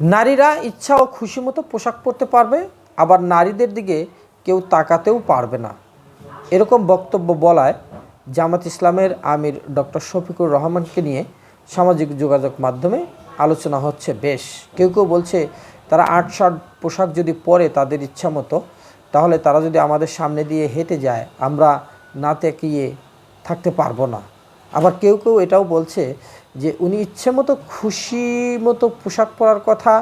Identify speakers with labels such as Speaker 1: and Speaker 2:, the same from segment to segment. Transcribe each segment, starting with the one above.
Speaker 1: নারীরা ইচ্ছা ও খুশি মতো পোশাক পরতে পারবে, আবার নারীদের দিকে কেউ তাকাতেও পারবে না। এরকম বক্তব্য বলায় জামাত ইসলামের আমির ডক্টর শফিকুর রহমানকে নিয়ে সামাজিক যোগাযোগ মাধ্যমে আলোচনা হচ্ছে বেশ। কেউ কেউ বলছে, তারা আট শার্ট পোশাক যদি পরে তাদের ইচ্ছা মতো, তাহলে তারা যদি আমাদের সামনে দিয়ে হেঁটে যায়, আমরা না তেকিয়ে থাকতে পারব না। আবার কেউ কেউ এটাও বলছে যে উনি ইচ্ছে মতো খুশি মতো পোশাক পরার কথা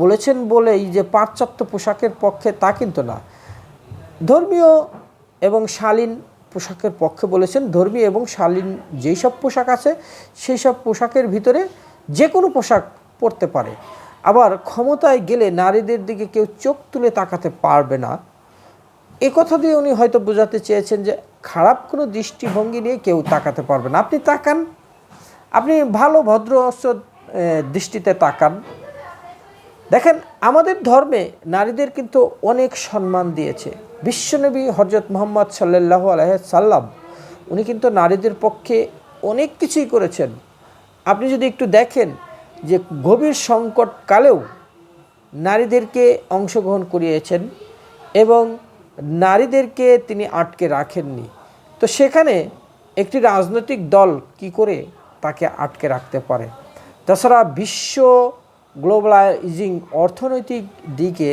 Speaker 1: বলেছেন বলেই যে পাশ্চাত্য পোশাকের পক্ষে তা কিন্তু না। ধর্মীয় এবং শালীন পোশাকের পক্ষে বলেছেন, ধর্মীয় এবং শালীন যেই সব পোশাক আছে, সেই সব পোশাকের ভিতরে যে কোনো পোশাক পরতে পারে। আবার ক্ষমতায় গেলে নারীদের দিকে কেউ চোখ তুলে তাকাতে পারবে না। এ কথা দিয়ে উনি হয়তো বোঝাতে চেয়েছেন যে খারাপ কোনো দৃষ্টিভঙ্গি নিয়ে কেউ তাকাতে পারবে না। আপনি তাকান। আপনি ভালো, ভদ্র অস্ত্র দৃষ্টিতে তাকান। দেখেন, আমাদের ধর্মে নারীদের কিন্তু অনেক সম্মান দিয়েছে। বিশ্বনবী হজরত মোহাম্মদ সাল্লাহ সাল্লাম, উনি কিন্তু নারীদের পক্ষে অনেক কিছুই করেছেন। আপনি যদি একটু দেখেন যে গভীর সংকটকালেও নারীদেরকে অংশগ্রহণ করিয়েছেন এবং নারীদেরকে তিনি আটকে রাখেননি। তো সেখানে একটি রাজনৈতিক দল কি করে তাকে আটকে রাখতে পারে? তাছাড়া বিশ্ব গ্লোবালাইজিং অর্থনৈতিক দিকে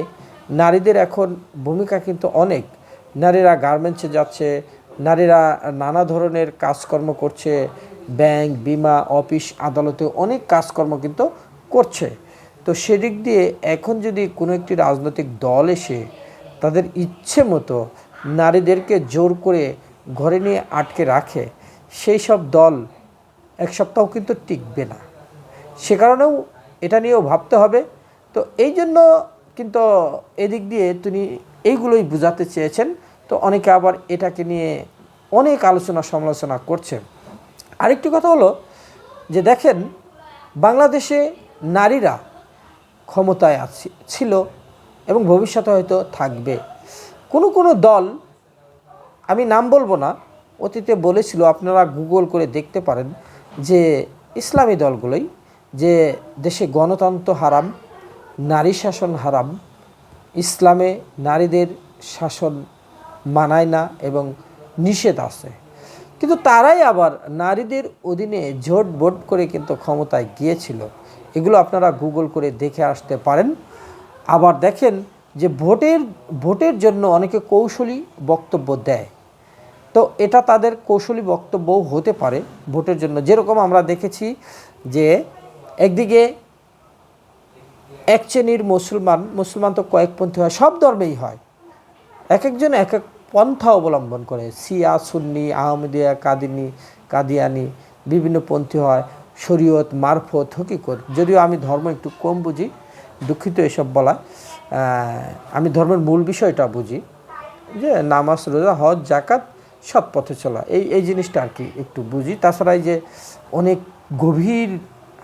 Speaker 1: নারীদের এখন ভূমিকা কিন্তু অনেক। নারীরা গার্মেন্টসে যাচ্ছে, নারীরা নানা ধরনের কাজকর্ম করছে, ব্যাংক, বিমা, অফিস, আদালতে অনেক কাজকর্ম কিন্তু করছে। তো সেদিক দিয়ে এখন যদি কোনো একটি রাজনৈতিক দল এসে তাদের ইচ্ছে মতো নারীদেরকে জোর করে ঘরে নিয়ে আটকে রাখে, সেই সব দল এক সপ্তাহ কিন্তু টিকবে না। সে কারণেও এটা নিয়েও ভাবতে হবে। তো এই জন্য কিন্তু এদিক দিয়ে তিনি এইগুলোই বোঝাতে চেয়েছেন। তো অনেকে আবার এটাকে নিয়ে অনেক আলোচনা সমালোচনা করছে আরেকটি কথা হলো যে দেখেন, বাংলাদেশে নারীরা ক্ষমতায় আছে, ছিল এবং ভবিষ্যতে হয়তো থাকবে। কোনো কোনো দল, আমি নাম বলব না, অতীতে বলেছিল, আপনারা গুগল করে দেখতে পারেন, যে ইসলামী দলগুলোই, যে দেশে গণতন্ত্র হারাম, নারী শাসন হারাম, ইসলামে নারীদের শাসন মানায় না এবং নিষেধ আছে। কিন্তু তারাই আবার নারীদের অধীনে জোট বোট করে কিন্তু ক্ষমতায় গিয়েছিল। এগুলো আপনারা গুগল করে দেখে আসতে পারেন। আবার দেখেন যে ভোটের ভোটের জন্য অনেকে কৌশলী বক্তব্য দেয়। তো এটা তাদের কৌশলী বক্তব্যও হতে পারে ভোটের জন্য। যেরকম আমরা দেখেছি যে একদিকে এক শ্রেণির মুসলমান মুসলমান তো কয়েকপন্থী হয়, সব ধর্মেই হয়। এক একজন এক এক পন্থা অবলম্বন করে। সিয়া সুন্নি আহমদিয়া কাদিনী, কাদিয়ানি বিভিন্ন পন্থী হয়। শরীয়ত, মারফত হকিকত যদিও আমি ধর্ম একটু কম বুঝি দুঃখিত এসব বলা। আমি ধর্মের মূল বিষয়টা বুঝি, যে নামাজ, রোজা, হজ জাকাত সৎ পথে চলা। এই এই জিনিসটা আর কি একটু বুঝি। তাছাড়া এই যে অনেক গভীর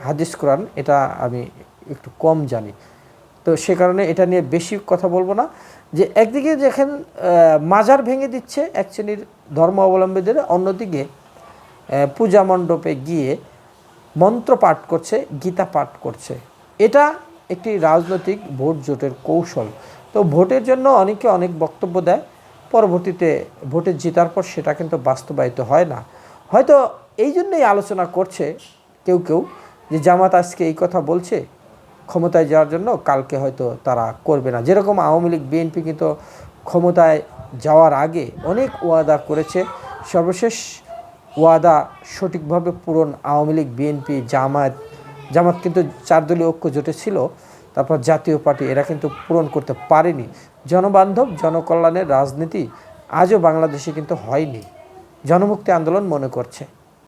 Speaker 1: হাদিস কোরআন, এটা আমি একটু কম জানি। তো সে কারণে এটা নিয়ে বেশি কথা বলব না। যে একদিকে যেখানে মাজার ভেঙে দিচ্ছে এক শ্রেণির ধর্ম অবলম্বীদের অন্যদিকে পূজা মণ্ডপে গিয়ে মন্ত্র পাঠ করছে, গীতা পাঠ করছে। এটা একটি রাজনৈতিক ভোট জোটের কৌশল। তো ভোটের জন্য অনেকে অনেক বক্তব্য দেয়, পরবর্তীতে ভোটে জেতার পর সেটা কিন্তু বাস্তবায়িত হয় না। হয়তো এই জন্যই আলোচনা করছে কেউ কেউ যে জামাত আজকে এই কথা বলছে, ক্ষমতায় যাওয়ার জন্য কালকে হয়তো তারা করবে না। যেরকম আওয়ামী লীগ, বিএনপি কিন্তু ক্ষমতায় যাওয়ার আগে অনেক ওয়াদা করেছে। সর্বশেষ ওয়াদা সঠিকভাবে পূরণ আওয়ামী লীগ, বিএনপি জামাত জামাত কিন্তু চার দলীয় ঐক্য জোটে ছিল। তারপর জাতীয় পার্টি এরা কিন্তু পূরণ করতে পারেনি। জনবান্ধব, জনকল্যাণের রাজনীতি আজও বাংলাদেশে কিন্তু হয়নি। জনমুক্তি আন্দোলন মনে করছে।